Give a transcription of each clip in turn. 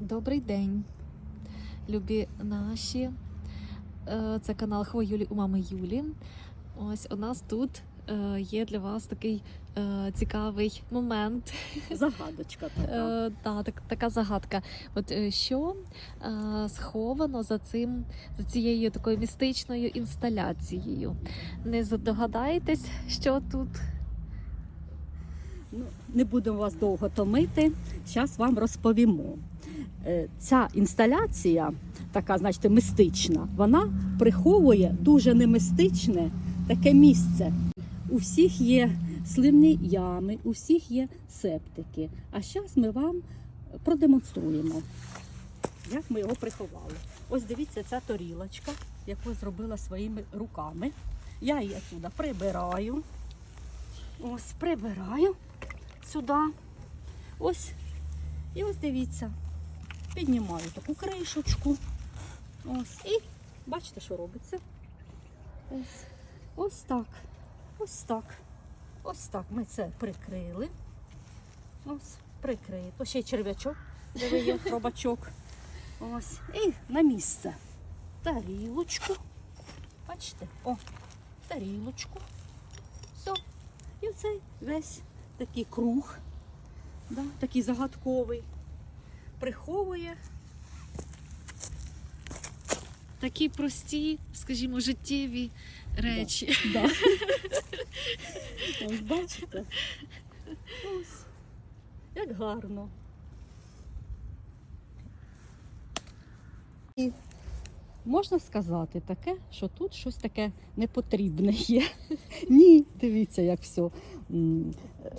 Добрий день, любі наші. Е, Це канал Хво Юлі у мами Юлі. Ось у нас тут е, є для вас такий е, цікавий момент. Загадочка така. Так, така загадка. От що сховано за цим, за цією такою містичною інсталяцією? Не здогадаєтесь, що тут? Ну, не будемо вас довго томити. Зараз вам розповімо. Е, Ця інсталяція, така, значить, мистична, вона приховує дуже немистичне таке місце. У всіх є сливні ями, у всіх є септики. А зараз ми вам продемонструємо, як ми його приховали. Ось дивіться, ця торілочка, яку зробила своїми руками. Я її сюди прибираю. Ось прибираю сюди. Ось. І ось дивіться. Піднімаю таку кришечку. Ось. І бачите, що робиться. Ось. Ось так. Ось так. Ось так. Ми це прикрили. Ось, прикрито. Ще черв'ячок, де є, робачок. Ось. І на місце. Тарілочку. Бачите? О, тарілочку. Все. І оцей весь такий круг, да, такий загадковий, приховує Такі прості, скажімо, життєві речі. Да. Ось бачите? Ось. Як гарно. І можна сказати таке, що тут щось таке непотрібне є. Ні, дивіться, як все.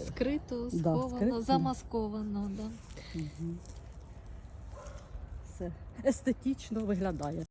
Скрито, Да, сховано, скрито. замасковано. Да. мгм. Все естетично виглядає.